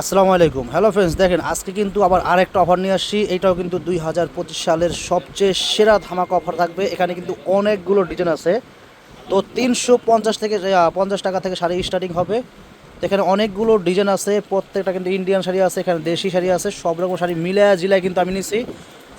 আসসালামু আলাইকুম। Hello friends দেখেন, আজকে কিন্তু আবার আরেকটা অফার নিয়ে আসছি। এটাও কিন্তু দুই হাজার পঁচিশ সালের সবচেয়ে সেরা ধামাকা অফার থাকবে। এখানে কিন্তু অনেকগুলো ডিজাইন আছে। তো তিনশো পঞ্চাশ থেকে পঞ্চাশ টাকা থেকে শাড়ি স্টার্টিং হবে। তো এখানে অনেকগুলো ডিজাইন আছে। প্রত্যেকটা কিন্তু ইন্ডিয়ান শাড়ি আছে, এখানে দেশি শাড়ি আছে। সব রকম শাড়ি মিলায় জিলায় কিন্তু আমি নিছি।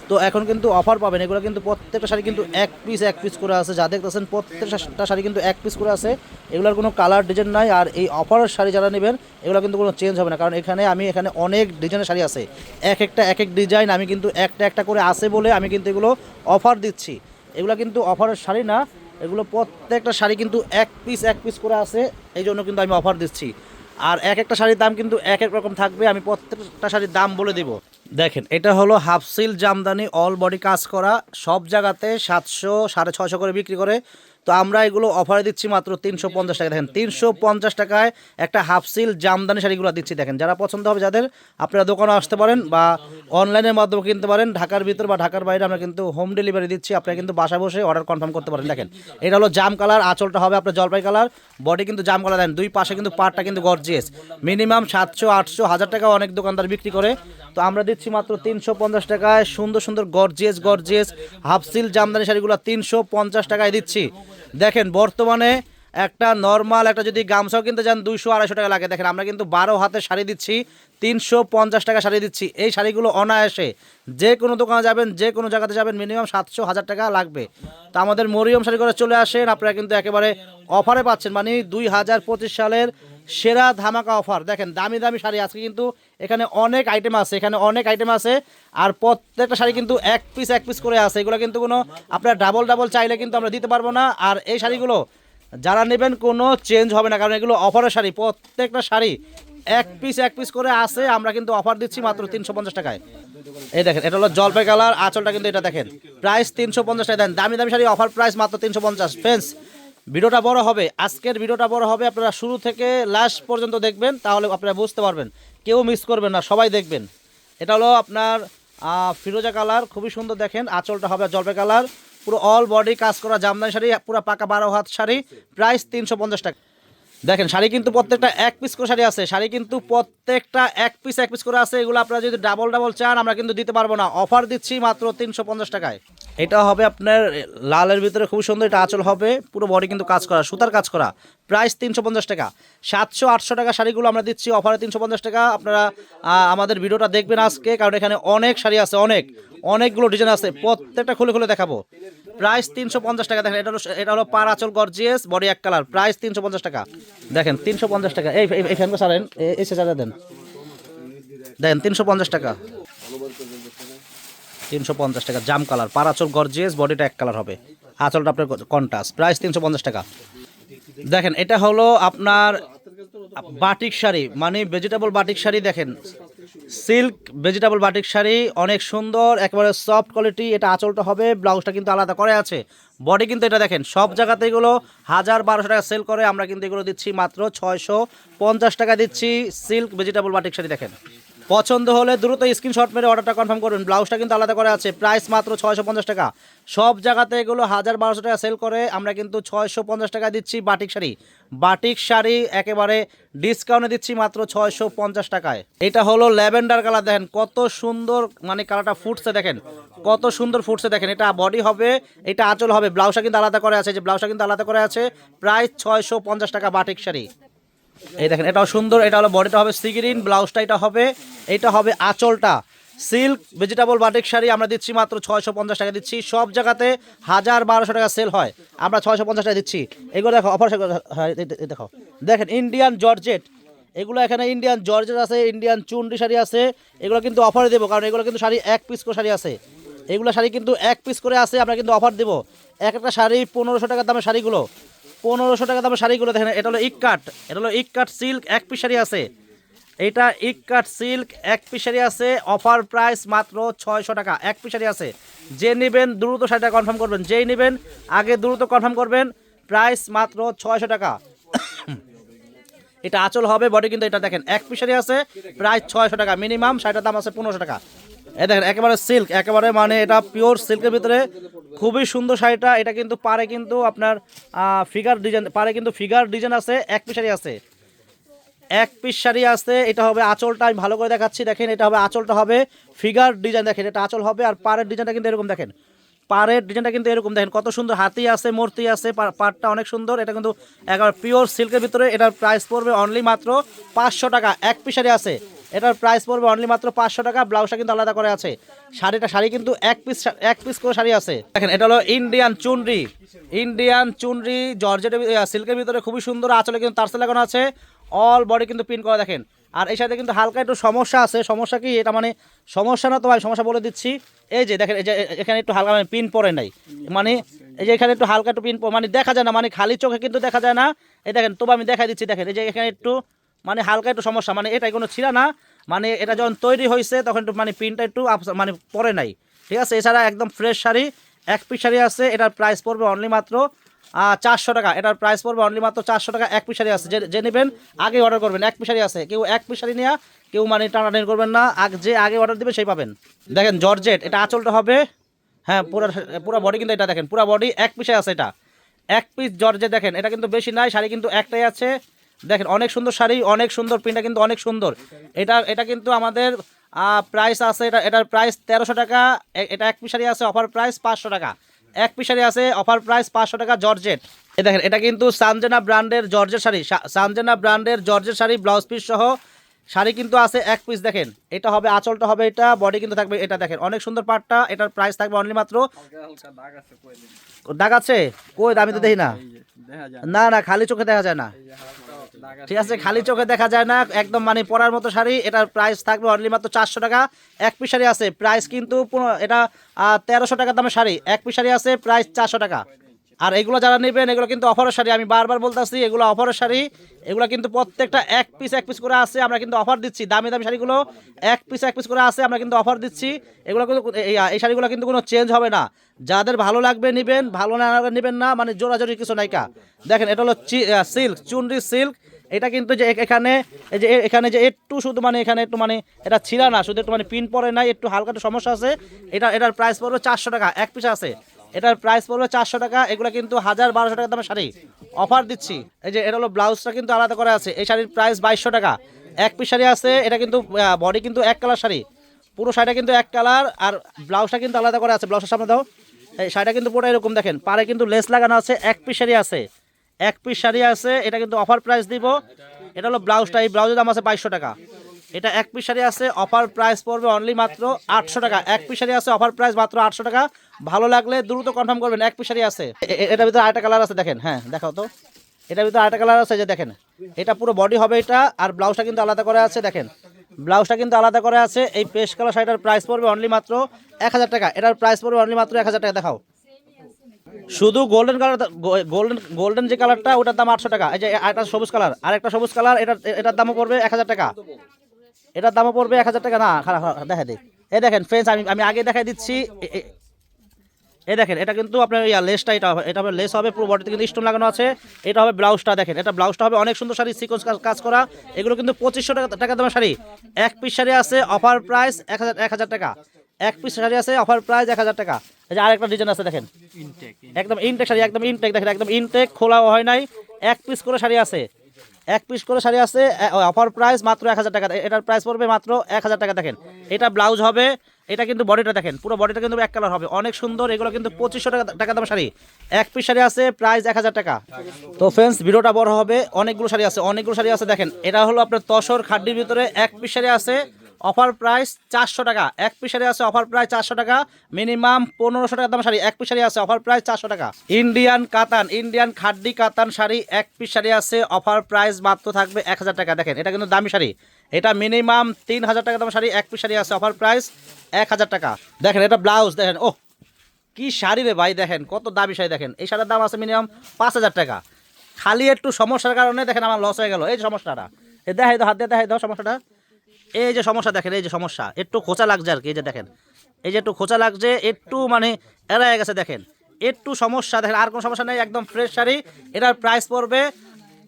তো এখন কিন্তু অফার পাবেন। এগুলো কিন্তু প্রত্যেকটা শাড়ি কিন্তু এক পিস এক পিস করে আছে। যা দেখতেছেন, প্রত্যেকটা শাড়ি কিন্তু এক পিস করে আছে। এগুলোর কোনো কালার ডিজাইন নাই আর এই অফারের শাড়ি যারা নেবেন, এগুলো কিন্তু কোনো চেঞ্জ হবে না। কারণ এখানে আমি এখানে অনেক ডিজাইনের শাড়ি আছে। এক একটা, এক এক ডিজাইন আমি কিন্তু একটা একটা করে আছে বলে আমি কিন্তু এগুলো অফার দিচ্ছি। এগুলো কিন্তু অফারের শাড়ি না। এগুলো প্রত্যেকটা শাড়ি কিন্তু এক পিস এক পিস করে আছে। এই জন্য কিন্তু আমি অফার দিচ্ছি। আর এক একটা শাড়ির দাম কিন্তু এক এক রকম থাকবে, আমি প্রত্যেকটা শাড়ির দাম বলে দেব। দেখেন, এটা হলো half silk Jamdani all body কাজ করা, সব জায়গাতে সাতশো, সাড়ে ছশো করে বিক্রি করে তো আমরা এগুলো অফারে দিচ্ছি মাত্র তিনশো পঞ্চাশ টাকা। দেখেন, তিনশো পঞ্চাশ টাকায় একটা হাফ সিল জামদানি শাড়িগুলো দিচ্ছি। দেখেন, যারা পছন্দ হবে যাদের, আপনারা দোকানে আসতে পারেন বা অনলাইনের মাধ্যমে কিনতে পারেন। ঢাকার ভিতর বা ঢাকার বাইরে আমরা কিন্তু হোম ডেলিভারি দিচ্ছি। আপনারা কিন্তু বাসা বসে অর্ডার কনফার্ম করতে পারেন। দেখেন, এটা হলো জাম কালার আঁচলটা হবে আপনার জলপাই কালার বডি কিন্তু জাম কালার দেন দুই পাশে কিন্তু পাটটা কিন্তু গর্জিয়াস মিনিমাম সাতশো আটশো, হাজার টাকা অনেক দোকানদার বিক্রি করে। তো আমরা দিচ্ছি মাত্র তিনশো পঞ্চাশ টাকায়। সুন্দর সুন্দর গর্জিয়াস গর্জিয়াস হাফসিল জামদানি শাড়িগুলো তিনশো পঞ্চাশ টাকায় দিচ্ছি। দেখেন, বর্তমানে একটা নর্মাল একটা যদি গামছাও কিনতে যান দুইশো আড়াইশো টাকা লাগে। দেখেন, আমরা কিন্তু বারো হাতে শাড়ি দিচ্ছি, তিনশো পঞ্চাশ টাকা শাড়ি দিচ্ছি। এই শাড়িগুলো অনায়াসে যে কোনো দোকানে যাবেন, যে কোনো জায়গাতে যাবেন মিনিমাম সাতশো হাজার টাকা লাগবে। তো আমাদের মরিয়ম শাড়ি করে চলে আসেন, আপনারা কিন্তু একেবারে অফারে পাচ্ছেন। মানে দুই হাজার পঁচিশ সালের সেরা ধামাকা অফার। দেখেন, দামি দামি শাড়ি। আজকে কিন্তু এখানে অনেক আইটেম আছে, এখানে অনেক আইটেম আছে, আর প্রত্যেকটা শাড়ি কিন্তু এক পিস এক পিস করে আছে। এগুলো কিন্তু কোনো, আপনার ডাবল ডাবল চাইলে কিন্তু আমরা দিতে পারব না। আর এই শাড়িগুলো যারা নেবেন কোনো চেঞ্জ হবে না, কারণ এগুলো অফারের শাড়ি। প্রত্যেকটা শাড়ি এক পিস এক পিস করে আছে, আমরা কিন্তু অফার দিচ্ছি মাত্র তিনশো পঞ্চাশ টাকায়। এই দেখেন, এটা হলো জলপাই কালার, আঁচলটা কিন্তু এটা দেখেন। প্রাইস তিনশো পঞ্চাশ টাকা দেন। দামি দামি শাড়ি অফার প্রাইস মাত্র তিনশো পঞ্চাশ। ফ্রেন্ডস ভিডিওটা বড় হবে। আজকের ভিডিওটা বড় হবে, আপনারা শুরু থেকে লাস্ট পর্যন্ত দেখবেন, তাহলে আপনারা বুঝতে পারবেন। কেউ মিস করবেন না, সবাই দেখবেন। এটা হলো আপনার ফিরোজা কালার, খুবই সুন্দর দেখেন, আঁচলটা হবে জলপাই কালার, পুরো অল বডি কাজ করা জামদানি শাড়ি, পুরো পাকা বারো হাত শাড়ি প্রাইস তিনশো পঞ্চাশ টাকা। দেখেন, শাড়ি কিন্তু প্রত্যেকটা এক পিস করে শাড়ি আছে, শাড়ি কিন্তু প্রত্যেকটা এক পিস এক পিস করে আছে, এগুলো আপনারা যদি ডাবল ডাবল চান, আমরা কিন্তু দিতে পারব না। অফার দিচ্ছি মাত্র তিনশো পঞ্চাশ টাকায়। এটা হবে আপনার লালের ভিতরে খুব সুন্দর এটা আঁচল হবে। পুরো বডি কিন্তু কাজ করা, সুতার কাজ করা। প্রাইস তিনশো পঞ্চাশ টাকা। সাতশো আটশো টাকা শাড়িগুলো আমরা দিচ্ছি অফারে তিনশো পঞ্চাশ টাকা। আপনারা আমাদের ভিডিওটা দেখবেন আজকে, কারণ এখানে অনেক শাড়ি আছে, অনেক। অনেকগুলো ডিজাইন আছে, প্রত্যেকটা খুলে খুলে দেখাবো। প্রাইস তিনশো পঞ্চাশ টাকা, দেখেন, এটা হলো এটা হলো পার আঁচল গর্জিয়াস বডি এক কালার প্রাইস তিনশো পঞ্চাশ টাকা। দেখেন, তিনশো পঞ্চাশ টাকা। এই ফ্যানকে সারেন এসে চাঁদা দেন। দেখেন, তিনশো পঞ্চাশ টাকা। তিনশো পঞ্চাশ টাকা। জাম কালার। পার আঁচল গর্জিয়াস বডিটা এক কালার হবে। আঁচলটা আপনার কন্টাস প্রাইস তিনশো পঞ্চাশ টাকা। দেখেন, এটা হলো আপনার বাটিক শাড়ি। মানে ভেজিটেবল বাটিক শাড়ি দেখেন। সিল্ক ভেজিটেবল বাটিক শাড়ি, অনেক সুন্দর, একেবারে সফট কোয়ালিটি এটা আঁচলটা হবে, ব্লাউজটা কিন্তু আলাদা করে আছে। বডি কিন্তু এটা দেখেন, সব জায়গাতে এগুলো হাজার বারোশো টাকা সেল করে, আমরা কিন্তু এগুলো দিচ্ছি মাত্র ছয়শো পঞ্চাশ টাকা দিচ্ছি সিল্ক ভেজিটেবল বাটিক শাড়ি দেখেন। পছন্দ হলে দ্রুত স্ক্রিনশট মেরে অর্ডারটা কনফার্ম করবেন ব্লাউজটা কিন্তু আলাদা করে আছে। প্রাইস মাত্র ছয়শো পঞ্চাশ টাকা। সব জায়গাতে এগুলো হাজার বারোশো টাকা সেল করে। আমরা কিন্তু ছয়শো পঞ্চাশ টাকা দিচ্ছি বাটিক শাড়ি। বাটিক শাড়ি একেবারে ডিসকাউন্টে দিচ্ছি মাত্র ছয়শো পঞ্চাশ টাকায়। এটা হলো ল্যাভেন্ডার কালার দেখেন। কত সুন্দর মানে কালারটা ফুটছে দেখেন। কত সুন্দর ফুটছে দেখেন। এটা বডি হবে, এটা আঁচল হবে। ব্লাউজটা কিন্তু আলাদা করে আছে। যে ব্লাউজটা কিন্তু আলাদা করে আছে প্রাইস ছয়শো পঞ্চাশ টাকা বাটিক শাড়ি। এই দেখেন, এটাও সুন্দর, এটা হলো বডিটা হবে সিগ্রিন, ব্লাউজটা এটা হবে এটা হবে আঁচলটা। সিল্ক ভেজিটেবল বাটিক শাড়ি আমরা দিচ্ছি মাত্র ছয়শো পঞ্চাশ টাকা দিচ্ছি। সব জায়গাতে হাজার বারোশো টাকা সেল হয়। আমরা ছয়শো পঞ্চাশ টাকা দিচ্ছি। এগুলো দেখো, অফার হ্যাঁ দেখো। দেখেন ইন্ডিয়ান জর্জেট এগুলো এখানে ইন্ডিয়ান জর্জেট আছে ইন্ডিয়ান চুন্ডি শাড়ি আছে। এগুলো কিন্তু অফারে দেবো, কারণ এগুলো কিন্তু শাড়ি এক পিস করে শাড়ি আছে। এগুলো শাড়ি কিন্তু এক পিস করে আছে, আমরা কিন্তু অফার দেবো। এক একটা শাড়ি পনেরোশো টাকা দামের শাড়িগুলো। পনেরোশো টাকা দামের শাড়িগুলো দেখেন, এটা হলো ইক কাট এটা হলো ইক কাট সিল্ক, এক পিস শাড়ি আছে। এটা ইক কাট সিল্ক, এক পিস শাড়ি আছে, অফার প্রাইস মাত্র ছয়শো টাকা, এক পিস শাড়ি আছে। যে নেবেন দ্রুত শাড়িটা কনফার্ম করবেন, যেই নেবেন আগে দ্রুত কনফার্ম করবেন, প্রাইস মাত্র ছয়শো টাকা। এটা আচল হবে, বডি কিন্তু এটা দেখেন, এক পিস শাড়ি আছে প্রায় ছয়শো টাকা, মিনিমাম শাড়িটার দাম আছে পনেরোশো টাকা। এ দেখেন, একেবারে সিল্ক একেবারে মানে এটা পিওর সিল্কের ভিতরে খুবই সুন্দর শাড়িটা। এটা কিন্তু পারে কিন্তু আপনার ফিগার ডিজাইন পারে কিন্তু ফিগার ডিজাইন আছে, এক পিস শাড়ি আছে। এক পিস শাড়ি আছে, এটা হবে আঁচলটা, আমি ভালো করে দেখাচ্ছি, দেখেন, এটা হবে, আঁচলটা হবে ফিগার ডিজাইন দেখেন, এটা আঁচল হবে, আর পাড়ের ডিজাইনটা কিন্তু এরকম, দেখেন। পাড়ের ডিজাইনটা কিন্তু এরকম, দেখেন, কত সুন্দর হাতি আছে, মূর্তি আছে পাড়টা অনেক সুন্দর, এটা কিন্তু একবার পিওর সিল্কের ভিতরে, এটার প্রাইস পড়বে অনলি মাত্র পাঁচশো টাকা, এক পিস শাড়ি আছে। এটার প্রাইস পড়বে অনলি মাত্র পাঁচশো টাকা ব্লাউজটা কিন্তু আলাদা করে আছে। শাড়িটা শাড়ি কিন্তু এক পিস এক পিস করে শাড়ি আছে। দেখেন, এটা হলো ইন্ডিয়ান চুনরি। ইন্ডিয়ান চুনরি, জর্জেটের সিল্কের ভিতরে খুবই সুন্দর আঁচলে কিন্তু তারসে লাগানো আছে। অল বডি কিন্তু প্রিন্ট করা, দেখেন। আর এই সাথে কিন্তু হালকা একটু সমস্যা আছে। সমস্যা কি? এটা মানে সমস্যা না তো ভাই, সমস্যা বলে দিচ্ছি। এই যে, দেখেন, এই যে এখানে একটু হালকা মানে পিন পরে নাই। মানে এই যে, এখানে একটু হালকা একটু পিন মানে দেখা যায় না মানে খালি চোখে কিন্তু দেখা যায় না। এই দেখেন, তবু আমি দেখাই দিচ্ছি, দেখেন। এই যে, এখানে একটু মানে হালকা একটু সমস্যা মানে এটাই কোনো ছিল না মানে এটা যখন তৈরি হয়েছে তখন একটু মানে প্রিন্টটা একটু মানে পরে নাই। ঠিক আছে? এছাড়া একদম ফ্রেশ শাড়ি, এক পিস শাড়ি আছে, এটার প্রাইস পড়বে অনলি মাত্র চারশো টাকা। এটার প্রাইস পড়বে অনলি মাত্র চারশো টাকা, এক পিস শাড়ি আছে। যে যে নেবেন, আগে অর্ডার করবেন। এক পিস শাড়ি আছে। কেউ এক পিস শাড়ি নেওয়া কেউ মানে টানাটানি করবেন না। আগ যে আগে অর্ডার দিবে, সেই পাবেন। দেখেন, জর্জেট, এটা আঁচলটা হবে হ্যাঁ পুরো পুরো বডি কিন্তু এটা দেখেন, পুরো বডি এক পিসে আছে এটা। এক পিস জর্জেট, দেখেন, এটা কিন্তু বেশি নাই, শাড়ি কিন্তু একটাই আছে। দেখেন অনেক সুন্দর শাড়ি অনেক সুন্দর প্রিন্টটা কিন্তু অনেক সুন্দর। এটা এটা কিন্তু আমাদের প্রাইস আছে এটা এটার প্রাইস তেরোশো টাকা এটা এক পিস শাড়ি আছে অফার প্রাইস পাঁচশো টাকা। এক পিস শাড়ি আছে অফার প্রাইস পাঁচশো টাকা জর্জেট। এই দেখেন এটা কিন্তু সানজেনা ব্র্যান্ডের জর্জের শাড়ি সানজেনা ব্র্যান্ডের জর্জের শাড়ি ব্লাউজ পিস সহ শাড়ি কিন্তু আছে এক পিস দেখেন। এটা হবে আঁচলটা হবে এটা বডি কিন্তু থাকবে এটা দেখেন। অনেক সুন্দর পাটটা এটার প্রাইস থাকবে অনলি মাত্র দাগ আছে কই আমি তো দেখি না। না। না খালি চোখে দেখা যায় না। ঠিক আছে খালি চোখে দেখা যায় না একদম মানে পরার মতো শাড়ি এটার প্রাইস থাকবে অনলি মাত্র চারশো টাকা। এক পিস শাড়ি আছে প্রাইস কিন্তু এটা তেরোশো টাকা দামের শাড়ি। এক পিস শাড়ি আছে প্রাইস চারশো টাকা। আর এগুলো যারা নেবেন, এগুলো কিন্তু অফারের শাড়ি। আমি বারবার বলতেছি, এগুলো অফারের শাড়ি। এগুলো কিন্তু প্রত্যেকটা এক পিস এক পিস করে আছে, আমরা কিন্তু অফার দিচ্ছি। দামি দামি শাড়িগুলো এক পিস এক পিস করে আছে, আমরা কিন্তু অফার দিচ্ছি। এগুলো কিন্তু এই- শাড়িগুলো কিন্তু কোনো চেঞ্জ হবে না। যাদের ভালো লাগবে নেবেন, ভালো না নেবেন না মানে জোরাজোরি কিছু নাইকা দেখেন, এটা হলো সিল্ক চুনরি সিল্ক এটা কিন্তু যে এখানে, এই যে এখানে যে একটু শুধু মানে এখানে একটু মানে এটা ছিঁড়া না, শুধু একটু মানে পিন পরে নাই, একটু হালকা একটু সমস্যা আছে। এটা, এটার প্রাইস পড়বে চারশো টাকা, এক পিস আছে। এটার প্রাইস পড়বে চারশো টাকা, এগুলো কিন্তু হাজার বারোশো টাকা দামের শাড়ি। অফার দিচ্ছি। এই যে, এটা হলো ব্লাউজটা কিন্তু আলাদা করা আছে। এই শাড়ির প্রাইস বাইশশো টাকা। এক পিস শাড়ি আছে, এটা কিন্তু বডি কিন্তু এক কালার শাড়ি। পুরো শাড়িটা কিন্তু এক কালার আর ব্লাউজটা কিন্তু আলাদা করে আছে। ব্লাউজের সামনে দাও। এই শাড়িটা কিন্তু পুরো এরকম দেখেন। পারে কিন্তু লেস লাগানো আছে, এক পিস শাড়ি আছে। এক পিস শাড়ি আছে, এটা কিন্তু অফার প্রাইস দিব। এটা হলো ব্লাউজটা, এই ব্লাউজের দাম আছে বাইশশো টাকা। এটা এক পিস শাড়ি আছে অফার প্রাইস পড়বে অনলি মাত্র আটশো টাকা। এক পিস শাড়ি আছে অফার প্রাইস মাত্র আটশো টাকা। ভালো লাগলে দ্রুত কনফার্ম করবেন, এক পিস শাড়ি আছে এটার ভিতরে আরেকটা কালার আছে, দেখেন হ্যাঁ দেখাও তো। এটার ভিতরে আরেকটা কালার আছে যে দেখেন। এটা পুরো বডি হবে এটা, আর ব্লাউজটা কিন্তু আলাদা করে আছে, দেখেন। ব্লাউজটা কিন্তু আলাদা করে আছে, এই পেস্ট কালার শাড়িটার প্রাইস পড়বে অনলি মাত্র এক হাজার টাকা। এটার প্রাইস পড়বে অনলি মাত্র এক হাজার টাকা, দেখাও। শুধু গোল্ডেন কালার গোল্ডেন গোল্ডেন যে কালারটা ওটার দাম আটশো টাকা। এই যে একটা সবুজ কালার আর একটা সবুজ কালার এটা এটার দামও পড়বে এক হাজার টাকা। এটার দামও পড়বে এক হাজার টাকা। না খারাপ দেখা দিই। এই দেখেন ফ্রেন্ডস আমি আমি আগে দেখাই দিচ্ছি। এই দেখেন এটা কিন্তু আপনার ইয়া লেসটা এটা হবে এটা হবে লেস হবে পুরো বডিতে কিন্তু স্টোন লাগানো আছে। এটা হবে ব্লাউজটা দেখেন এটা ব্লাউজটা হবে অনেক সুন্দর শাড়ি সিকোয়েন্স কাজ করা। এগুলো কিন্তু পঁচিশশো টাকা টাকা দামের শাড়ি। এক পিস শাড়ি আছে অফার প্রাইস এক হাজার এক হাজার টাকা। এক পিস শাড়ি আছে অফার প্রাইস এক হাজার টাকা। এই যে আরেকটা ডিজাইন আছে দেখেন। একদম ইনটেক শাড়ি একদম ইনটেক দেখেন একদম ইনটেক খোলা হয় নাই। এক পিস করে শাড়ি আছে। এক পিস করে শাড়ি আছে অফার প্রাইস মাত্র এক হাজার টাকা। এটার প্রাইস পড়বে মাত্র এক হাজার টাকা, দেখেন। এটা ব্লাউজ হবে, এটা কিন্তু বডিটা দেখেন, পুরো বডিটা কিন্তু এক কালার হবে। অনেক সুন্দর, এগুলো কিন্তু পঁচিশশো টাকা টাকা দাম শাড়ি। এক পিস শাড়ি আছে প্রাইস এক হাজার টাকা। তো ফ্রেন্ডস ভিডিওটা বড় হবে, অনেকগুলো শাড়ি আছে, অনেকগুলো শাড়ি আছে, দেখেন। এটা হলো আপনার তসর খাড্ডির ভিতরে এক পিস শাড়ি আছে অফার প্রাইস চারশো টাকা। এক পিস শাড়ি আছে অফার প্রাইস চারশো টাকা। মিনিমাম পনেরোশো টাকা দাম শাড়ি। এক পিস শাড়ি আছে অফার প্রাইস চারশো টাকা। ইন্ডিয়ান কাতান, ইন্ডিয়ান খাড্ডি কাতান শাড়ি এক পিস শাড়ি আছে। অফার প্রাইস মাত্র থাকবে এক হাজার টাকা। দেখেন, এটা কিন্তু দামি শাড়ি। এটা মিনিমাম তিন হাজার টাকা দাম শাড়ি। এক পিস শাড়ি আছে অফার প্রাইস এক হাজার টাকা। দেখেন, এটা ব্লাউজ। দেখেন ও কি শাড়ি রে ভাই, দেখেন, কত দামি শাড়ি। দেখেন, এই শাড়ির দাম আছে মিনিমাম পাঁচ হাজার টাকা। খালি একটু সমস্যার কারণে, দেখেন, আমার লস হয়ে গেল। এই সমস্যাটা। এ দেখাই দাও, হাত দিয়ে দেখাই দাও সমস্যাটা। এই যে সমস্যা দেখেন, এই যে সমস্যা। একটু খোঁচা লাগছে আর কি, এই যে দেখেন। এই যে একটু খোঁচা লাগছে, একটু মানে এড়ায় গেছে, দেখেন। একটু সমস্যা, দেখেন, আর কোনো সমস্যা নেই, একদম ফ্রেশ শাড়ি। এটার প্রাইস পড়বে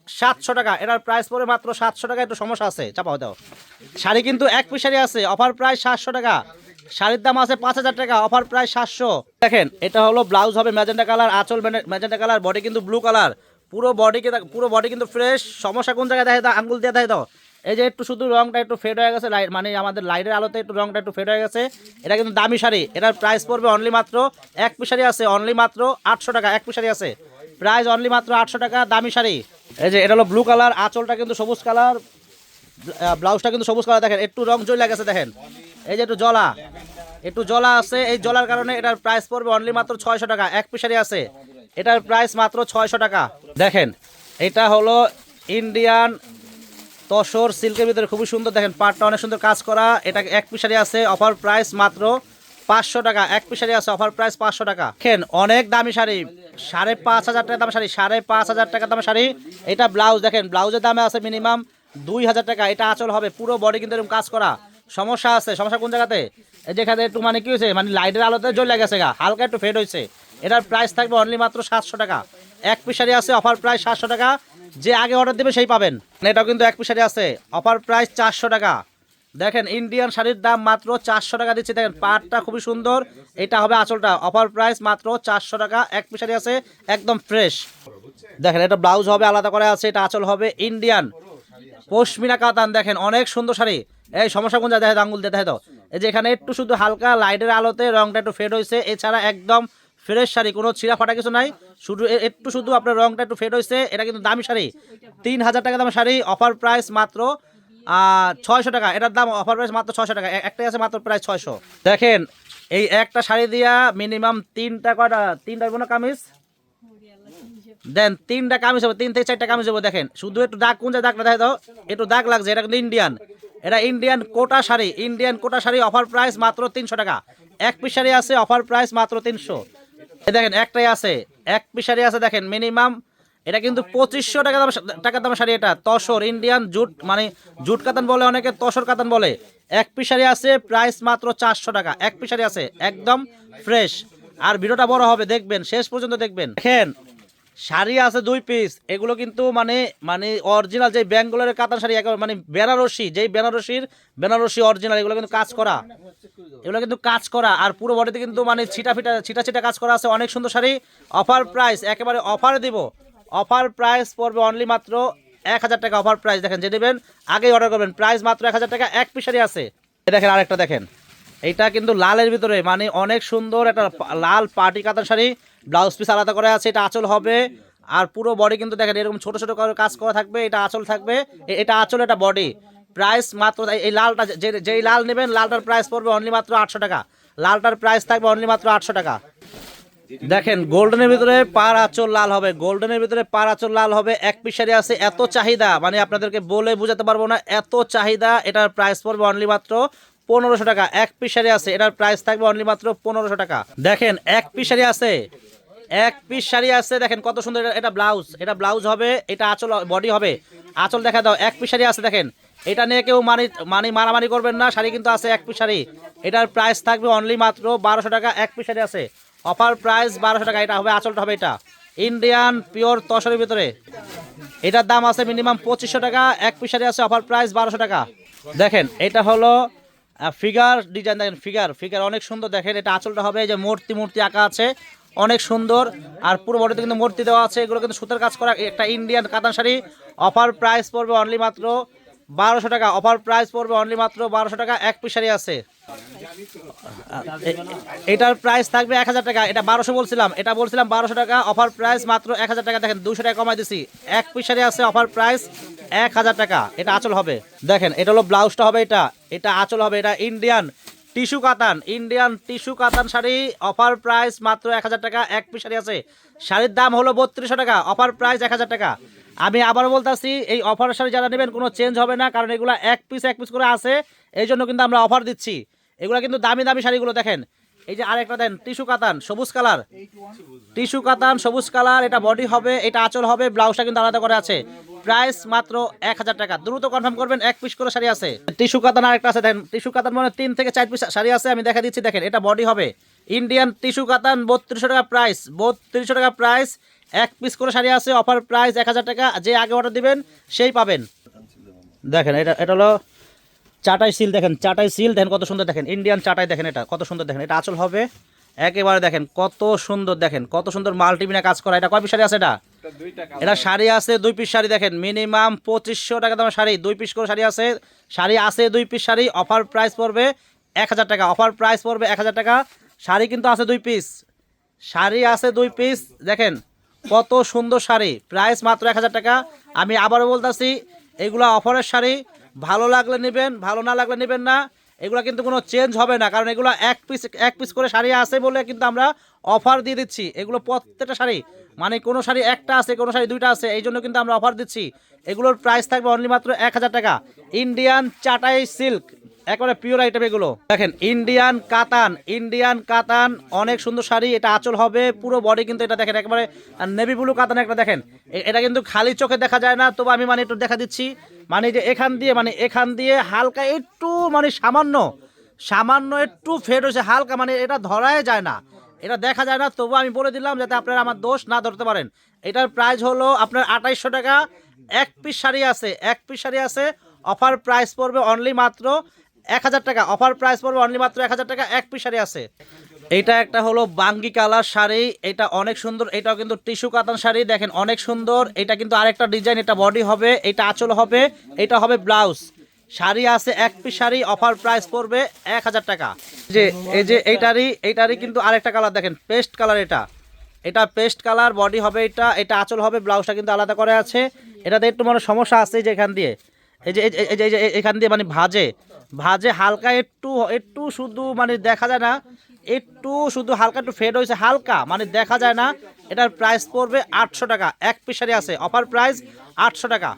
সাতশো টাকা। এটার প্রাইস পড়বে মাত্র সাতশো টাকা, একটু সমস্যা আছে। চাপাও, দাও। শাড়ি কিন্তু এক পিস শাড়ি আছে অফার প্রাইস সাতশো টাকা। শাড়ির দাম আছে পাঁচ হাজার টাকা অফার প্রাইস সাতশো। দেখেন, এটা হলো ব্লাউজ হবে ম্যাজেন্টা কালার আঁচল ম্যাজেন্টা কালার বডি কিন্তু ব্লু কালার পুরো বডিকে পুরো বডি কিন্তু ফ্রেশ সমস্যা কোন জায়গায় দেখে দাও, আঙ্গুল দিয়ে দেখে দাও। এই যে একটু শুধু রংটা একটু ফেড হয়ে গেছে লাইট মানে আমাদের লাইটের আলোতে একটু রংটা একটু ফেড হয়ে গেছে। এটা কিন্তু দামি শাড়ি। এটার প্রাইস পড়বে অনলি মাত্র এক পিস শাড়ি আছে অনলি মাত্র আটশো টাকা, এক পিস শাড়ি আছে। প্রাইস অনলি মাত্র আটশো টাকা, দামি শাড়ি। এই যে এটা হলো ব্লু কালার আঁচলটা কিন্তু সবুজ কালার ব্লাউজটা কিন্তু সবুজ কালার দেখেন, একটু রং চলে গেছে, দেখেন। এই যে একটু জলা একটু জলা আছে, এই জলার কারণে এটার প্রাইস পড়বে অনলি মাত্র ছয়শো টাকা, এক পিসারি আছে। এটার প্রাইস মাত্র ছয়শো টাকা। দেখেন, এটা হলো ইন্ডিয়ান তসর, সিল্কের ভিতরে খুবই সুন্দর। দেখেন, পাটটা অনেক সুন্দর কাজ করা। এটা এক পিসারি আছে অফার প্রাইস মাত্র পাঁচশো টাকা। এক পিসারি আছে অফার প্রাইস পাঁচশো টাকা। দেখেন, অনেক দামি শাড়ি। সাড়ে পাঁচ হাজার টাকা দাম শাড়ি। সাড়ে পাঁচ হাজার টাকা দাম শাড়ি। এটা ব্লাউজ দেখেন ব্লাউজের দামে আছে মিনিমাম দুই হাজার টাকা। এটা আচল হবে, পুরো বডি কিন্তু এরকম কাজ করা। সমস্যা আছে, সমস্যা কোন জায়গাতে? এই যেখানে একটু মানে কি হয়েছে? মানে লাইটের আলোতে জ্বলে গেছে গা। হালকা একটু ফেড হয়েছে। এটার প্রাইস থাকবে অনলি মাত্র সাতশো টাকা। এক পিসারি আছে অফার প্রাইস সাতশো টাকা। যে আগে অর্ডার দেবে সেই পাবেন। এটাও কিন্তু এক পিসারি আছে। অফার প্রাইস চারশো টাকা। দেখেন ইন্ডিয়ান শাড়ির দাম মাত্র চারশো টাকা দিচ্ছে। দেখেন পাটটা খুবই সুন্দর। এটা হবে আঁচলটা। অফার প্রাইস মাত্র চারশো টাকা। এক পিসারি আছে, একদম ফ্রেশ দেখেন, এটা ব্লাউজ হবে, আলাদা করে আছে। এটা আঁচল হবে ইন্ডিয়ান পশমিনা কাতান, দেখেন, অনেক সুন্দর শাড়ি। এই সমস্যা কোন জায়গায়? দেখে আঙ্গুল দিয়ে দেখে এই যে এখানে একটু শুধু হালকা লাইটের আলোতে রংটা একটু ফেড হয়েছে। এছাড়া একদম ফ্রেশ শাড়ি, কোনো ছিঁড়া ফাটা কিছু নাই। শুধু একটু শুধু আপনার রংটা একটু ফেড হয়েছে এটা কিন্তু দামি শাড়ি। তিন হাজার টাকা দামের শাড়ি অফার প্রাইস মাত্র ছয়শো টাকা। এটার দাম অফার প্রাইস মাত্র ছয়শো টাকা। একটাই আছে মাত্র প্রাইস ছয়শো। দেখেন, এই একটা শাড়ি দিয়া মিনিমাম তিনটা কয়টা? তিনটা কোনো কামিজ? দেন, তিনটা কামিজ হবে তিন থেকে চারটা কামিজ হবে দেখেন। শুধু একটু দাগ কোন জায়গায় দাগটা দেখে দাও। একটু দাগ লাগছে, এটা কিন্তু ইন্ডিয়ান এটা Indian Kota sari. Indian Kota sari offer price মাত্র তিনশো টাকা। এক পিস শাড়ি আছে অফার প্রাইস মাত্র তিনশো। দেখেন, একটাই আছে। এক পিসারি আছে, দেখেন মিনিমাম এটা কিন্তু পঁচিশশো টাকা দাম টাকা দাম শাড়ি এটা। তসর ইন্ডিয়ান জুট মানে জুট কাতান বলে অনেকে তসর কাতান বলে। এক পিসারি আছে প্রাইস মাত্র চারশো টাকা। এক পিসারি আছে, একদম ফ্রেশ আর ভিডিওটা বড় হবে, দেখবেন, শেষ পর্যন্ত দেখবেন। দেখেন শাড়ি আছে দুই পিস এগুলো কিন্তু মানে মানে অরিজিনাল যে ব্যাঙ্গালোরের কাতান শাড়ি, একেবারে মানে বেনারসি, যেই বেনারসির, বেনারসি অরিজিনাল এগুলো কিন্তু কাজ করা। এগুলো কিন্তু কাজ করা। আর পুরো বডিতে কিন্তু মানে ছিটা ফিটা, ছিটা ছিটা কাজ করা আছে। অনেক সুন্দর শাড়ি। অফার প্রাইস একেবারে অফার দিব। অফার প্রাইস পড়বে অনলি মাত্র এক হাজার টাকা অফার প্রাইস দেখেন, যে দেবেন আগেই অর্ডার করবেন। প্রাইস মাত্র এক হাজার টাকা, এক পিস শাড়ি আছে। দেখেন, আরেকটা দেখেন। এইটা কিন্তু লালের ভিতরে মানে অনেক সুন্দর একটা লাল পার্টি কাতান শাড়ি। ব্লাউজ পিস আলাদা করে আছে, এটা আঁচল হবে। আর পুরো বডি কিন্তু দেখেন, এরকম ছোট ছোট কাজ করা থাকবে, এটা আঁচল থাকবে। এটা আঁচল, এটা বডি প্রাইস মাত্র, এই- লালটা যে যেই লাল নেবেন, লালটার প্রাইস পড়বে অনলি মাত্র আটশো টাকা। লালটার প্রাইস থাকবে অনলি মাত্র আটশো টাকা। দেখেন গোল্ডেনের ভিতরে পার আঁচল লাল হবে। গোল্ডেনের ভিতরে পার আঁচল লাল হবে। এক পিসারি আছে, এত চাহিদা মানে আপনাদেরকে বলে বোঝাতে পারব না, এত চাহিদা, এটার প্রাইস পড়বে অনলি মাত্র পনেরোশো টাকা। এক পিসারি আছে, এটার প্রাইস থাকবে অনলি মাত্র পনেরোশো টাকা। দেখেন, এক পিসারি আছে এক পিস শাড়ি আছে, দেখেন কত সুন্দর এটা- ব্লাউজ এটা ব্লাউজ হবে, এটা আঁচল বডি হবে। আঁচল দেখা দাও, এক পিস শাড়ি আছে, দেখেন। এটা নিয়ে কেউ মানি মানি মারামারি করবেন না, শাড়ি কিন্তু আছে এক পিস শাড়ি। এটার প্রাইস থাকবে অনলি মাত্র বারোশো টাকা, এক পিস শাড়ি আছে। অফার প্রাইস বারোশো টাকা, এটা হবে, আঁচলটা হবে এটা। ইন্ডিয়ান পিওর তসরের ভিতরে। এটার দাম আছে মিনিমাম পঁচিশশো টাকা, এক পিস শাড়ি আছে অফার প্রাইস বারোশো টাকা। দেখেন, এটা হলো ফিগার ডিজাইন দেখেন ফিগার ফিগার অনেক সুন্দর, দেখেন, এটা আঁচলটা হবে যে মূর্তি মূর্তি আঁকা আছে। অনেক সুন্দর। আর পুরো বডিতে কিন্তু মূর্তি দেওয়া আছে। এগুলো কিন্তু সুতার কাজ করা একটা Indian katan sari. Offer price পড়বে অনলি মাত্র বারোশো টাকা। অফার প্রাইস পড়বে অনলি মাত্র বারোশো টাকা। এক পিস শাড়ি আছে। এটার প্রাইস থাকবে এক হাজার টাকা। এটা বারোশো বলছিলাম। এটা বলছিলাম বারোশো টাকা। অফার প্রাইস মাত্র এক হাজার টাকা। দেখেন দুশো টাকা কমাই দিছি। এক পিসারি আছে অফার প্রাইস এক হাজার টাকা। এটা আঁচল হবে। দেখেন, এটা হলো ব্লাউজটা হবে এটা। এটা আঁচল হবে। এটা Indian tissue katan, Indian tissue katan sari, offer price মাত্র এক হাজার টাকা, এক পিস শাড়ি আছে। শাড়ির দাম হলো বত্রিশশো টাকা, অফার প্রাইস এক হাজার টাকা। আমি আবার বলতেছি, এই অফার শাড়ি যারা নেবেন কোনো চেঞ্জ হবে না, কারণ এগুলো এক পিস এক পিস করে আছে এই জন্য কিন্তু আমরা অফার দিচ্ছি। এগুলো কিন্তু দামি দামি শাড়িগুলো দেখেন। এই যে আরেকটা দেন, টিস্যু কাতান, সবুজ কালার। টিস্যু কাতান, সবুজ কালার, এটা বডি হবে, এটা আঁচল হবে, ব্লাউজটা কিন্তু আলাদা করে আছে। প্রাইস মাত্র এক হাজার টাকা। দ্রুত কনফার্ম করবেন, এক পিস করে শাড়ি আছে। টিস্যু কাতান আরেকটা আছে, দেখেন, টিস্যু কাতান মানে তিন থেকে চার পিস শাড়ি আছে, আমি দেখা দিচ্ছি, দেখেন, এটা বডি হবে। ইন্ডিয়ান টিস্যু কাতান, বত্রিশশো টাকা প্রাইস, বত্রিশশো টাকা প্রাইস, এক পিস করে শাড়ি আছে, অফার প্রাইস এক হাজার টাকা, যে আগে অর্ডার দিবেন, সেই পাবেন। দেখেন, এটা এটা হলো চাটাই সিল দেখেন চাটাই সিল দেখেন কত সুন্দর দেখেন ইন্ডিয়ান চাটাই দেখেন এটা কত সুন্দর দেখেন এটা আঁচল হবে একেবারে দেখেন কত সুন্দর দেখেন কত সুন্দর মাল্টিমিনা কাজ করা এটা কয় পিস শাড়ি আছে এটা? এটা শাড়ি আছে দুই পিস শাড়ি দেখেন মিনিমাম পঁচিশশো টাকা দামের শাড়ি দুই পিস করে শাড়ি আছে শাড়ি আছে দুই পিস শাড়ি অফার প্রাইস পড়বে এক হাজার টাকা অফার প্রাইস পড়বে এক হাজার টাকা শাড়ি কিন্তু আছে দুই পিস শাড়ি আছে দুই পিস দেখেন কত সুন্দর শাড়ি প্রাইস মাত্র এক হাজার টাকা আমি আবারও বলতেছি এগুলো অফারের শাড়ি ভালো লাগলে নেবেন, ভালো না লাগলে নেবেন না। এগুলো কিন্তু কোনো চেঞ্জ হবে না, কারণ এগুলো এক পিস এক পিস করে শাড়ি আছে বলে কিন্তু আমরা অফার দিয়ে দিচ্ছি। এগুলো প্রত্যেকটা শাড়ি মানে কোনো শাড়ি একটা আছে, কোনো শাড়ি দুইটা আছে, এই জন্য কিন্তু আমরা অফার দিচ্ছি। এগুলোর প্রাইস থাকবে অনলি মাত্র এক হাজার টাকা। ইন্ডিয়ান চাটাই সিল্ক একেবারে পিওর আইটেম এগুলো। দেখেন ইন্ডিয়ান কাতান ইন্ডিয়ান কাতান অনেক সুন্দর শাড়ি, এটা আঁচল হবে, পুরো বডি কিন্তু এটা দেখেন, একেবারে নেভি ব্লু কাতান একটা দেখেন। এটা কিন্তু খালি চোখে দেখা যায় না, তবু আমি মানে একটু দেখা দিচ্ছি। মানে যে এখান দিয়ে মানে এখান দিয়ে হালকা একটু মানে সামান্য সামান্য একটু ফেড হয়েছে, হালকা মানে এটা ধরাই যায় না। এটা দেখা যায় না, তবু আমি বলে দিলাম যাতে আপনারা আমার দোষ না ধরতে পারেন। এটার প্রাইস হলো আপনার আঠাইশশো টাকা। এক পিস শাড়ি আছে, এক পিস শাড়ি আছে অফার প্রাইস পড়বে অনলি মাত্র এক হাজার টাকা। অফার প্রাইস পড়বে অনলি মাত্র এক হাজার টাকা, এক পিস শাড়ি আছে। এইটা একটা হলো বাঙ্গি কালার শাড়ি, এটা অনেক সুন্দর, এটাও কিন্তু টিস্যু কাতান শাড়ি, দেখেন অনেক সুন্দর। এটা কিন্তু আরেকটা ডিজাইন, এটা বডি হবে, এটা আঁচল হবে, এটা হবে ব্লাউজ শাড়ি আছে, এক পিস শাড়ি, অফার প্রাইস পড়বে এক হাজার টাকা। যে, এই যে এইটারই এইটারই কিন্তু আরেকটা কালার, দেখেন পেস্ট কালার এটা। এটা পেস্ট কালার বডি হবে এটা এটা আঁচল হবে ব্লাউজটা কিন্তু আলাদা করে আছে। এটাতে একটু মানে সমস্যা আছে যে এখান দিয়ে। এই যে এই যে, এখান দিয়ে মানে ভাজে। ভাজে হালকা একটু একটু শুধু মানে দেখা যায় না, একটু শুধু হালকা একটু ফেড হয়েছে, হালকা মানে দেখা যায় না। এটার প্রাইস পড়বে আটশো টাকা, এক পিসারি আছে অফার প্রাইস আটশো টাকা।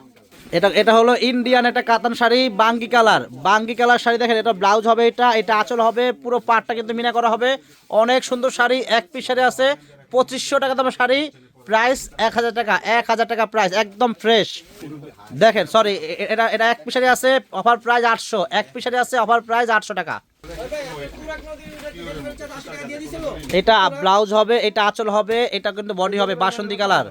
এটা এটা হলো ইন্ডিয়ান একটা কাতান শাড়ি, বাঙ্গি কালার। বাঙ্গি কালার শাড়ি দেখেন, এটা ব্লাউজ হবে এটা এটা আঁচল হবে, পুরো পাটটা কিন্তু মিনা করা হবে। অনেক সুন্দর শাড়ি, এক পিস শাড়ি আছে, পঁচিশশো টাকা দামের শাড়ি। প্রাইস এক হাজার টাকা, এক হাজার টাকা প্রাইস একদম ফ্রেশ দেখেন সরি এটা এটা এক পিসারি আছে অফার প্রাইস আটশো। এক পিসারি আছে অফার প্রাইস আটশো টাকা। এটা ব্লাউজ হবে, এটা আঁচল হবে, এটা কিন্তু বডি হবে বাসন্তী কালার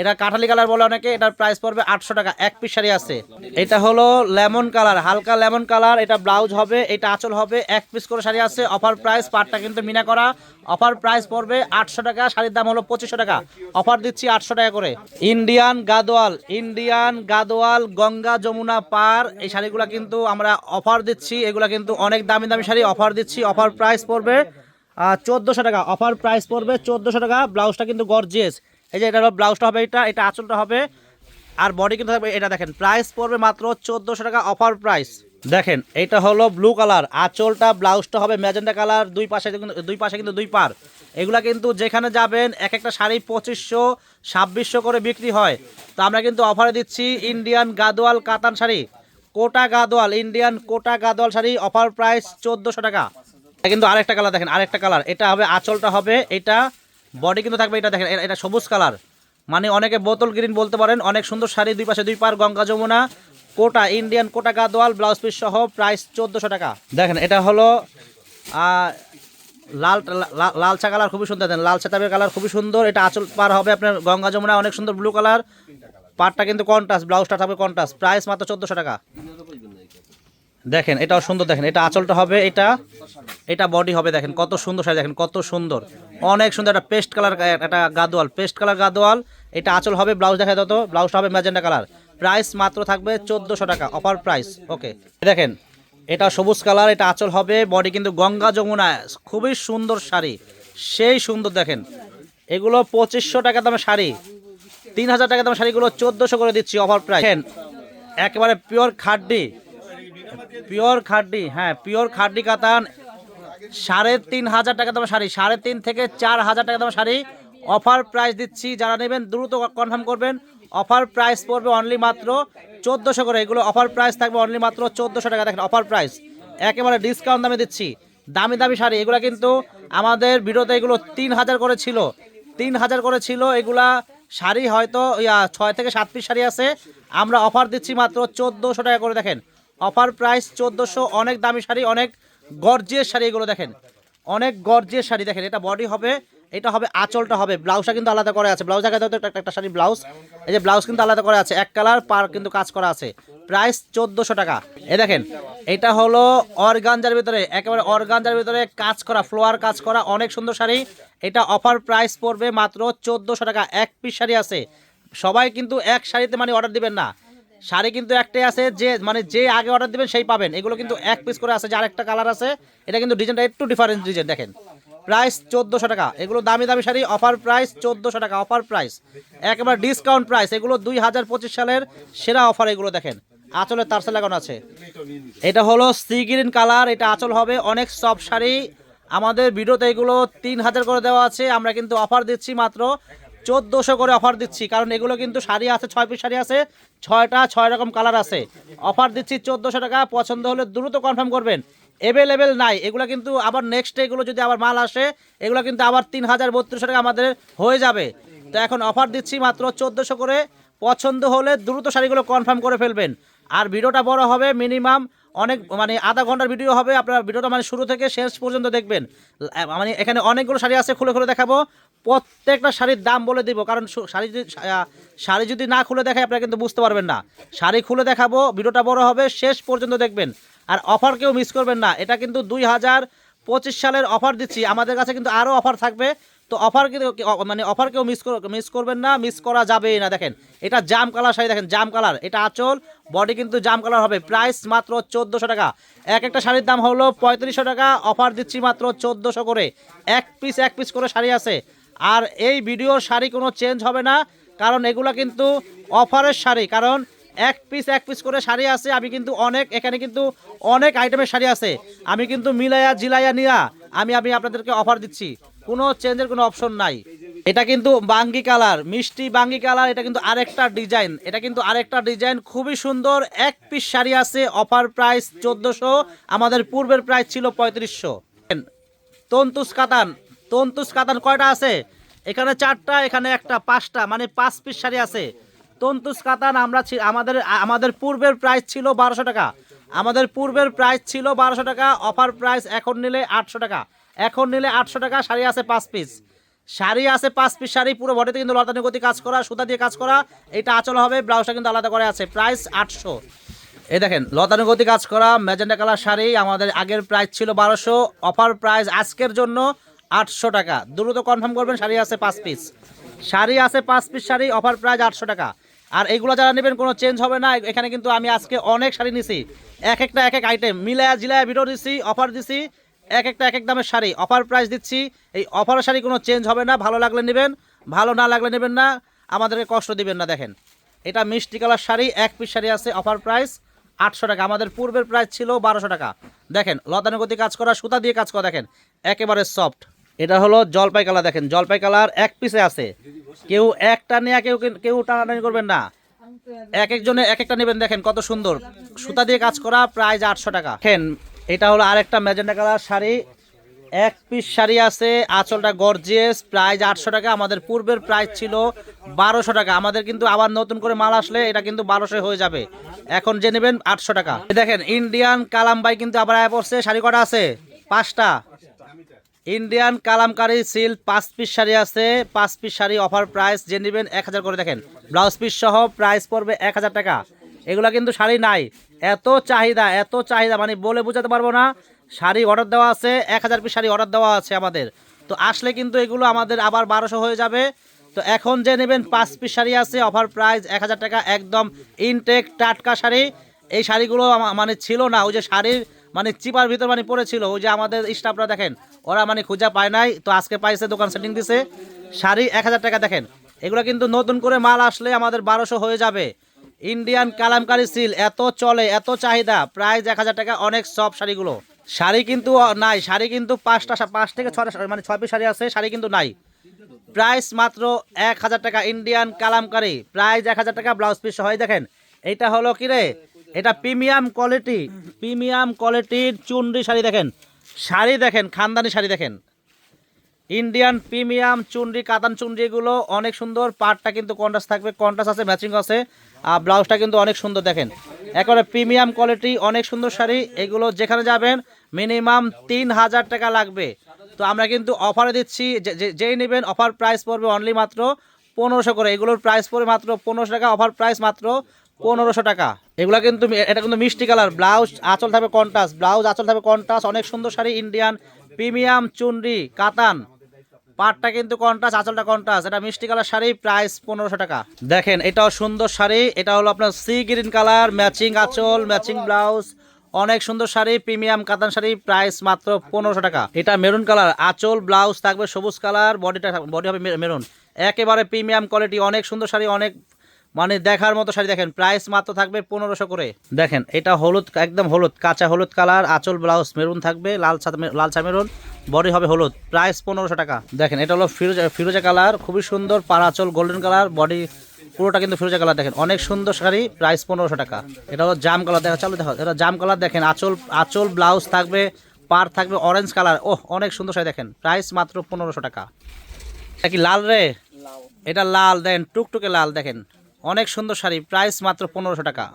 এটা কাঠালি কালার বলে অনেকে, এটার প্রাইস পড়বে আটশো টাকা, এক পিস শাড়ি আছে। এটা হলো লেমন কালার হালকা লেমন কালার এটা ব্লাউজ হবে, এটা আঁচল হবে, এক পিস করে শাড়ি আছে অফার প্রাইস পাটটা কিন্তু মিনা করা। অফার প্রাইস পড়বে আটশো টাকা, শাড়ির দাম হলো পঁচিশশো টাকা। অফার দিচ্ছি আটশো টাকা করে। ইন্ডিয়ান গাদোয়াল ইন্ডিয়ান গাদোয়াল গঙ্গা যমুনা পার, এই শাড়িগুলো কিন্তু আমরা অফার দিচ্ছি, এগুলো কিন্তু অনেক দামি দামি শাড়ি অফার দিচ্ছি অফার প্রাইস পড়বে চোদ্দোশো টাকা অফার প্রাইস পড়বে চোদ্দোশো টাকা ব্লাউজটা কিন্তু গর্জিয়াস এই যে এটা ব্লাউজটা হবে এটা এটা আঁচলটা হবে। আর বডি কিন্তু থাকবে এটা দেখেন প্রাইস পড়বে মাত্র চোদ্দোশো টাকা অফার প্রাইস দেখেন, এটা হলো ব্লু কালার আঁচলটা, ব্লাউজটা হবে ম্যাজেন্ডা কালার দুই পাশে দুই পাশে কিন্তু দুই পার এগুলা কিন্তু যেখানে যাবেন, এক একটা শাড়ি পঁচিশশো, ছাব্বিশশো করে বিক্রি হয়। তো আমরা কিন্তু অফারে দিচ্ছি Indian Gadwal katan sari. Kota Gadwal Indian Kota Gadwal sari offer price চোদ্দোশো টাকা। কিন্তু আরেকটা কালার দেখেন, আরেকটা কালার এটা হবে, আঁচলটা হবে এটা বডি কিন্তু থাকবে, এটা দেখেন, এটা সবুজ কালার মানে অনেকে বোতল গ্রিন বলতে পারেন, অনেক সুন্দর শাড়ি, দুই পাশে দুই পার Ganga Jamuna, Kota Indian Kota Gadwal blouse piece সহ প্রাইস চোদ্দোশো টাকা। দেখেন, এটা হলো লাল লালচা কালার খুবই সুন্দর। দেন লালচা টাইপের কালার খুবই সুন্দর। এটা আঁচল পার হবে আপনার গঙ্গা যমুনা, অনেক সুন্দর ব্লু কালার পাটটা কিন্তু কন্ট্রাস্ট ব্লাউজটা থাকবে কন্ট্রাস্ট প্রাইস মাত্র চোদ্দোশো টাকা। দেখেন, এটাও সুন্দর, দেখেন, এটা আঁচলটা হবে, এটা এটা বডি হবে, দেখেন, কত সুন্দর শাড়ি দেখেন, কত সুন্দর। অনেক সুন্দর একটা পেস্ট কালার একটা গাদোয়াল পেস্ট কালার গাদোয়াল এটা আঁচল হবে ব্লাউজ দেখা যত ব্লাউজটা হবে ম্যাজেন্ডা কালার প্রাইস মাত্র থাকবে চোদ্দোশো টাকা অফার প্রাইস ওকে দেখেন, এটা সবুজ কালার এটা আঁচল হবে বডি কিন্তু গঙ্গা যমুনা খুবই সুন্দর শাড়ি, সেই সুন্দর, দেখেন। এগুলো পঁচিশশো টাকা দামের শাড়ি, তিন হাজার টাকা দামের শাড়িগুলো চোদ্দোশো করে দিচ্ছি অফার প্রাইস একেবারে পিওর খাড্ডি পিওর খাড্ডি হ্যাঁ পিওর খাড্ডি কাতান, সাড়ে তিন হাজার টাকা দামের শাড়ি, সাড়ে তিন থেকে চার হাজার টাকা দামের শাড়ি। অফার প্রাইস দিচ্ছি, যারা নেবেন দ্রুত কনফার্ম করবেন। অফার প্রাইস পড়বে অনলি মাত্র চোদ্দোশো করে, এগুলো অফার প্রাইস থাকবে অনলি মাত্র চোদ্দোশো টাকা। দেখেন অফার প্রাইস একেবারে ডিসকাউন্ট দামে দিচ্ছি। দামি দামি শাড়ি, এগুলো কিন্তু আমাদের ভিডিওতে এগুলো তিন হাজার করে ছিল। তিন হাজার করে ছিল, এগুলা শাড়ি হয়তো ছয় থেকে সাত পিস শাড়ি আছে। আমরা অফার দিচ্ছি মাত্র চোদ্দোশো টাকা করে, দেখেন। অফার প্রাইস চোদ্দোশো, অনেক দামি শাড়ি, অনেক গর্জিয়াস শাড়ি, এগুলো দেখেন। অনেক গর্জিয়াস শাড়ি দেখেন, এটা বডি হবে, এটা হবে, আঁচলটা হবে। ব্লাউজটা কিন্তু আলাদা করে আছে, ব্লাউজ একটা একটা শাড়ি ব্লাউজ। এই যে ব্লাউজ কিন্তু আলাদা করে আছে, এক কালার, পার কিন্তু কাজ করা আছে। প্রাইস চোদ্দোশো টাকা। এই দেখেন, এটা হলো অর্গানজার ভিতরে, একেবারে অর্গানজার ভিতরে কাজ করা, ফ্লোয়ার কাজ করা, অনেক সুন্দর শাড়ি। এটা অফার প্রাইস পড়বে মাত্র চোদ্দোশো টাকা, এক পিস শাড়ি আছে। সবাই কিন্তু এক শাড়িতে মানে অর্ডার দিবেন না। শাড়ি কিন্তু একটাই আছে, যে মানে যে আগে অর্ডার দিবেন সেই পাবেন। এগুলো কিন্তু এক পিস করে আছে, যে আরেকটা কালার আছে, এটা কিন্তু ডিজাইনটা একটু ডিফারেন্স ডিজাইন দেখেন। প্রাইস চোদ্দোশো টাকা, এগুলো দামি দামি শাড়ি অফার প্রাইস চোদ্দোশো টাকা অফার প্রাইস একেবারে ডিসকাউন্ট প্রাইস এগুলো দুই হাজার পঁচিশ সালের সেরা অফার এগুলো, দেখেন। আঁচলের তারসে লাগানো আছে। এটা হলো সি গ্রিন কালার এটা আঁচল হবে অনেক সফট শাড়ি। আমাদের ভিডিওতে এগুলো তিন হাজার করে দেওয়া আছে, আমরা কিন্তু অফার দিচ্ছি মাত্র চোদ্দোশো করে অফার দিচ্ছি, কারণ এগুলো কিন্তু শাড়ি আছে, ছয় পিস শাড়ি আছে, ছয়টা ছয় রকম কালার আছে। অফার দিচ্ছি চোদ্দোশো টাকা, পছন্দ হলে দ্রুত কনফার্ম করবেন। অ্যাভেলেবেল নাই, এগুলো কিন্তু আবার নেক্সট এগুলো যদি আবার মাল আসে, এগুলো কিন্তু আবার তিন হাজার বত্রিশশো টাকা আমাদের হয়ে যাবে। তো এখন অফার দিচ্ছি মাত্র চোদ্দোশো করে, পছন্দ হলে দ্রুত শাড়িগুলো কনফার্ম করে ফেলবেন। আর ভিডিওটা বড় হবে মিনিমাম অনেক মানে আধা ঘণ্টার ভিডিও হবে, আপনার ভিডিওটা মানে শুরু থেকে শেষ পর্যন্ত দেখবেন। মানে এখানে অনেকগুলো শাড়ি আছে, খুলে খুলে দেখাবো। প্রত্যেকটা শাড়ির দাম বলে দিব, কারণ শাড়ি যদি শাড়ি যদি না খুলে দেখায় আপনারা কিন্তু বুঝতে পারবেন না। শাড়ি খুলে দেখাবো, ভিডিওটা বড় হবে, শেষ পর্যন্ত দেখবেন। আর অফার কেউ মিস করবেন না। এটা কিন্তু দুই হাজার পঁচিশ সালের অফার দিচ্ছি। আমাদের কাছে কিন্তু আরও অফার থাকবে। তো অফার কিন্তু মানে অফার কেউ মিস মিস করবেন না মিস করা যাবে না। দেখেন, এটা জাম কালার শাড়ি, দেখেন, জাম কালার। এটা আঁচল বডি কিন্তু জাম কালার হবে। প্রাইস মাত্র চোদ্দোশো টাকা। এক একটা শাড়ির দাম হলো পঁয়ত্রিশশো টাকা। অফার দিচ্ছি মাত্র চোদ্দোশো করে। এক পিস এক পিস করে শাড়ি আছে। আর এই ভিডিওর শাড়ি কোনো চেঞ্জ হবে না, কারণ এগুলো কিন্তু অফারের শাড়ি। কারণ এক পিস এক পিস করে শাড়ি আছে, আমি কিন্তু অনেক, এখানে কিন্তু অনেক আইটেমের শাড়ি আছে। আমি কিন্তু মিলাইয়া জিলাইয়া নিয়া, আমি আমি আপনাদেরকে অফার দিচ্ছি। কোনো চেঞ্জের কোনো অপশন নাই। এটা কিন্তু বাঙ্গি কালার, মিষ্টি বাঙ্গি কালার, এটা কিন্তু আরেকটা ডিজাইন এটা কিন্তু আরেকটা ডিজাইন খুবই সুন্দর। এক পিস শাড়ি আছে অফার প্রাইস চোদ্দোশো, আমাদের পূর্বের প্রাইস ছিল পঁয়ত্রিশশো। তন্তুস কাতান তন্তুস কাতান কয়টা আছে? এখানে চারটা, এখানে একটা, পাঁচটা মানে পাঁচ পিস শাড়ি আছে। তন্তুস কাতান আমরা আমাদের আমাদের পূর্বের প্রাইস ছিল বারোশো টাকা। আমাদের পূর্বের প্রাইস ছিল বারোশো টাকা অফার প্রাইস এখন নিলে আটশো টাকা। এখন নিলে আটশো টাকা, শাড়ি আছে পাঁচ পিস শাড়ি আছে পাঁচ পিস শাড়ি, পুরো বডিতে কিন্তু লতানি গতি কাজ করা, সুতা দিয়ে কাজ করা, এটা আচল হবে ব্লাউজটা কিন্তু আলাদা করে আছে প্রাইস আটশো। এই দেখেন লতানুগতি কাজ করা ম্যাজেন্ডা কালার শাড়ি, আমাদের আগের প্রাইস ছিল বারোশো অফার প্রাইস আজকের জন্য আটশো টাকা। দ্রুত কনফার্ম করবেন, শাড়ি আছে পাঁচ পিস শাড়ি আছে পাঁচ পিস শাড়ি অফার প্রাইস আটশো টাকা। আর এগুলো যারা নেবেন, কোনো চেঞ্জ হবে না। এখানে কিন্তু আমি আজকে অনেক শাড়ি নিছি। এক একটা, এক এক আইটেম মিলায়া, জিলায়া ভিডিও দিছি অফার দিছি। এক একটা, এক এক দামের শাড়ি। অফার প্রাইস দিচ্ছি। এই অফার শাড়ি কোনো চেঞ্জ হবে না। ভালো লাগলে নেবেন, ভালো না লাগলে নেবেন না। আমাদেরকে কষ্ট দিবেন না, দেখেন। এটা মিষ্টি কালার শাড়ি, এক পিস শাড়ি আছে অফার প্রাইস আটশো টাকা। আমাদের পূর্বের প্রাইস ছিল বারোশো টাকা। দেখেন, লতানুগতি কাজ করা, সুতা দিয়ে কাজ করা, দেখেন। একেবারে সফট এটা হলো জলপাই কালার, দেখেন, জলপাই কালার এক পিসে আছে। কেউ একটা নেয়া, কেউ কেউ টানাটানি করবেন না। এক একজনে এক একটা নেবেন, দেখেন কত সুন্দর। সুতা দিয়ে কাজ করা প্রাইস আটশো টাকা। দেখেন, এটা হলো আরেকটা ম্যাজেন্ডা কালার শাড়ি। এক পিস শাড়ি আছে, আঁচলটা গর্জিয়াস প্রাইস আটশো টাকা। আমাদের পূর্বের প্রাইস ছিল বারোশো টাকা। আমাদের কিন্তু আবার নতুন করে মাল আসলে এটা কিন্তু বারোশো হয়ে যাবে। এখন যে নেবেন আটশো টাকা। দেখেন, ইন্ডিয়ান কালামবাই কিন্তু আবার আয় পড়ছে। শাড়ি কটা আছে? পাঁচটা। ইন্ডিয়ান কালামকারি সিল্ক পাঁচ পিস শাড়ি আছে, পাঁচ পিস শাড়ি অফার প্রাইস, যে নেবেন এক হাজার করে দেখেন। ব্লাউজ পিস সহ প্রাইস পড়বে এক হাজার টাকা। এগুলো কিন্তু শাড়ি নাই। এত চাহিদা এত চাহিদা মানে বলে বোঝাতে পারব না। শাড়ি অর্ডার দেওয়া আছে, এক হাজার পিস শাড়ি অর্ডার দেওয়া আছে আমাদের। তো আসলে কিন্তু এগুলো আমাদের আবার বারোশো হয়ে যাবে। তো এখন যে নেবেন পাঁচ পিস শাড়ি আছে, অফার প্রাইস এক হাজার টাকা, একদম ইনটেক টাটকা শাড়ি। এই শাড়িগুলো মানে ছিল না, ওই যে শাড়ির মানে চিপার ভিতর মানে পড়েছিল, ওই যে আমাদের স্টাফরা দেখেন, ওরা মানে খুঁজে পায় নাই, তো আজকে পাইছে, দোকান সেটিং দিছে। শাড়ি এক হাজার টাকা, দেখেন, এগুলো কিন্তু নতুন করে মাল আসলে আমাদের বারোশো হয়ে যাবে। ইন্ডিয়ান কালামকারি সিল এত চলে, এত চাহিদা প্রায় এক হাজার টাকা, অনেক সব শাড়িগুলো। শাড়ি কিন্তু নাই, শাড়ি কিন্তু পাঁচটা পাঁচ থেকে ছটা মানে ছয় পিস শাড়ি আছে, শাড়ি কিন্তু নাই। প্রাইস মাত্র এক হাজার টাকা ইন্ডিয়ান কালামকারি প্রাইস এক হাজার টাকা ব্লাউজ পিস হয় দেখেন, এইটা হলো কি রে? এটা প্রিমিয়াম কোয়ালিটি, প্রিমিয়াম কোয়ালিটির চুনরি শাড়ি দেখেন। শাড়ি দেখেন, খানদানি শাড়ি দেখেন। ইন্ডিয়ান প্রিমিয়াম চুনরি, কাতান চুনরিগুলো অনেক সুন্দর। পাটটা কিন্তু কন্ট্রাস্ট থাকবে কন্ট্রাস্ট আছে ম্যাচিং আছে। আর ব্লাউজটা কিন্তু অনেক সুন্দর দেখেন। একেবারে প্রিমিয়াম কোয়ালিটি, অনেক সুন্দর শাড়ি। এগুলো যেখানে যাবেন মিনিমাম তিন হাজার টাকা লাগবে। তো আমরা কিন্তু অফারে দিচ্ছি যেই নেবেন অফার প্রাইস পড়বে অনলি মাত্র পনেরোশো করে। এগুলোর প্রাইস পড়বে মাত্র পনেরোশো টাকা অফার প্রাইস মাত্র পনেরোশো টাকা। এগুলো কিন্তু এটা কিন্তু মিষ্টি কালার। ব্লাউজ আঁচল থাকবে কন্টাস ব্লাউজ আঁচল থাকবে কন্টাস অনেক সুন্দর শাড়ি, ইন্ডিয়ান, প্রিমিয়াম, চুনরি, কাতান। পাটটা কিন্তু কন্টাস আঁচলটা কন্টাস এটা মিষ্টি কালার শাড়ি, প্রাইস পনেরোশো টাকা। দেখেন, এটাও সুন্দর শাড়ি। এটা হলো আপনার সি গ্রিন কালার, ম্যাচিং আঁচল, ম্যাচিং ব্লাউজ। অনেক সুন্দর শাড়ি, প্রিমিয়াম, কাতান শাড়ি, প্রাইস মাত্র পনেরোশো টাকা। এটা মেরুন কালার। আঁচল, ব্লাউজ থাকবে সবুজ কালার, বডিটা বডি হবে মেরুন। একেবারে প্রিমিয়াম কোয়ালিটি, অনেক সুন্দর শাড়ি, অনেক মানে দেখার মতো শাড়ি দেখেন প্রাইস মাত্র থাকবে পনেরোশো করে। দেখেন এটা হলুদ একদম হলুদ কাঁচা হলুদ কালার আঁচল ব্লাউজ মেরুন থাকবে লাল লাল চা মেরুন বডি হবে হলুদ প্রাইস পনেরোশো টাকা। দেখেন এটা হলো ফিরোজা ফিরোজা কালার খুবই সুন্দর পার আঁচল গোল্ডেন কালার বডি পুরোটা কিন্তু ফিরোজা কালার দেখেন অনেক সুন্দর শাড়ি প্রাইস পনেরোশো টাকা। এটা হলো জাম কালার দেখা চালু দেখো এটা জাম কালার দেখেন আঁচল আঁচল ব্লাউজ থাকবে পার থাকবে অরেঞ্জ কালার ওহ অনেক সুন্দর শাড়ি দেখেন প্রাইস মাত্র পনেরোশো টাকা। এটা কি লাল রে? এটা লাল দেখেন টুকটুকে লাল দেখেন। অনেক সুন্দর শাড়ি প্রাইস মাত্র পনেরোশো টাকা।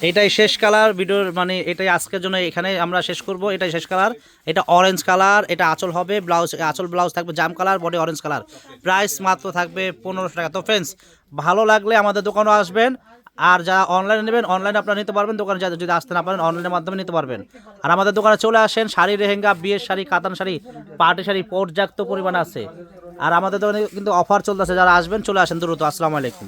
এটাই শেষ কালার ভিডিওর মানে এটাই আজকের জন্য এখানে আমরা শেষ করব, এটাই শেষ কালার এটা অরেঞ্জ কালার এটা আঁচল হবে ব্লাউজ আঁচল ব্লাউজ থাকবে জাম colour body orange colour price মাত্র থাকবে পনেরোশো টাকা। তো ফ্রেন্ডস ভালো লাগলে আমাদের দোকানে আসবেন, আর যারা অনলাইনে নেবেন অনলাইনে আপনারা নিতে পারবেন, দোকানে যা- যদি আসতে না পারেন অনলাইনের মাধ্যমে নিতে পারবেন। আর আমাদের দোকানে চলে আসেন, শাড়ি রেহেঙ্গা বিয়ের শাড়ি, কাতান শাড়ি পার্টি শাড়ি পর্যাপ্ত পরিমাণ আছে। আর আমাদের দোকানে কিন্তু অফার চলতেছে যারা আসবেন চলে আসেন দ্রুত। আসসালামু আলাইকুম।